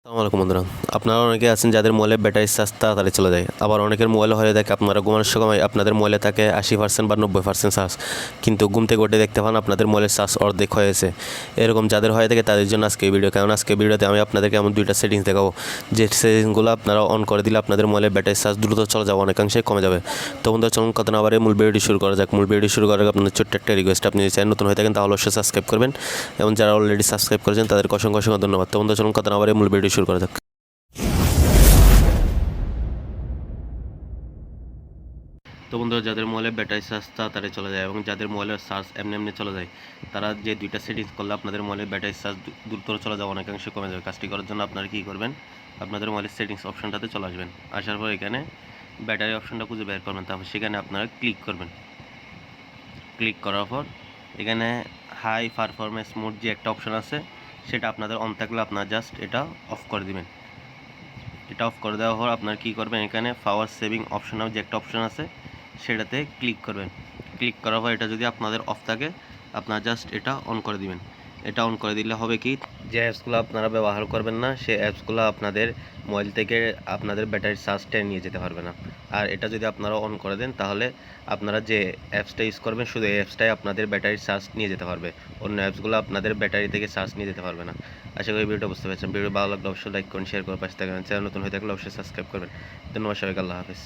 আসসালামু আলাইকুম বন্ধুরা। আপনারা অনেকে আছেন যাদের মোবাইলের ব্যাটারি চার্জ তাড়াতাড়ি চলে যায়। আবার অনেকের মোবাইল হয়ে থাকে আপনারা ঘুমানোর সময় আপনাদের মোবাইলে থাকে আশি পার্সেন্ট বা নব্বই পার্সেন্ট চার্জ। কিন্তু ঘুম থেকে উঠে দেখতে পান আপনাদের মোবাইলের চার্জ অর্ধেক হয়েছে এরকম যাদের হয়ে থাকে তাদের জন্য আজকে ভিডিও কারণ আজকে ভিডিওতে আমি আপনাদেরকে এমন দুইটা সেটিংস দেখাবো। যে সেটিংসগুলো আপনারা অন করে দিলে আপনাদের মোবাইলের ব্যাটারি চার্জ দ্রুত চলে যাবে অনেকাংশে কমে যাবে। তো বন্ধুরা, চলুন কথা না মূল ভিডিওটি শুরু করা যাক। মূল ভিডিও শুরু করার আপনাদের ছোট্ট একটা রিকোয়েস্ট আপনি যদি নতুন হয়ে থাকেন তাহলে অবশ্যই সাবস্ক্রাইব করবেন। এবং যারা অলরেডি সাবস্ক্রাইব করেছেন তাদেরকে অসংখ্য অসংখ্য ধন্যবাদ। তো বন্ধুরা, চলুন কথা না মূল ভিডিও শুরু করা যাক। তো বন্ধুরা, যাদের মোবাইলের ব্যাটারি চার্জ তাড়াতাড়ি চলে যায় এবং যাদের মোবাইলের চার্জ এমনি এমনি চলে যায়, তারা যে দুইটা সেটিংস করলে আপনাদের মোবাইলের ব্যাটারি চার্জ দ্রুত চলে যাওয়া অনেকাংশে কমে যাবে। কাজটি করার জন্য আপনারা কী করবেন? আপনাদের মোবাইলের সেটিংস অপশনটাতে চলে আসবেন। আসার পর এখানে ব্যাটারি অপশনটা খুঁজে বের করবেন। তারপর সেখানে আপনারা ক্লিক করবেন। ক্লিক করার পর এখানে হাই পারফরমেন্স মোড যে একটা অপশন আছে সেটা আপনাদের অন থাকলে আপনার জাস্ট এটা অফ করে দিবেন। এটা অফ করে দেওয়ার পর আপনার কী করবেন, এখানে পাওয়ার সেভিং অপশন যে একটা অপশন আছে, সেটাতে ক্লিক করবেন। ক্লিক করার পর এটা যদি আপনাদের অফ থাকে, আপনার জাস্ট এটা অন করে দিবেন। এটা অন করে দিলে হবে কি? যে অ্যাপসগুলো আপনারা ব্যবহার করবেন না সেই অ্যাপসগুলো আপনাদের মোবাইল থেকে আপনাদের ব্যাটারির চার্জটা নিয়ে যেতে পারবে না। আর এটা যদি আপনারা অন করে দেন, তাহলে আপনারা যে অ্যাপসটা ইউজ করবেন, শুধু এই অ্যাপসটাই আপনাদের ব্যাটারির চার্জ নিয়ে যেতে পারবে। অন্য অ্যাপসগুলো আপনাদের ব্যাটারি থেকে চার্জ নিয়ে যেতে পারবে না। আশা করি ভিডিওটা বুঝতে পারছেন। ভিডিও ভালো লাগলে অবশ্যই লাইক করুন শেয়ার করুন, পাশে থাকবেন। চ্যানেল নতুন হয়ে থাকলে অবশ্যই সাবস্ক্রাইব করবেন। ধন্যবাদ সবাইকে, আল্লাহ হাফিজ।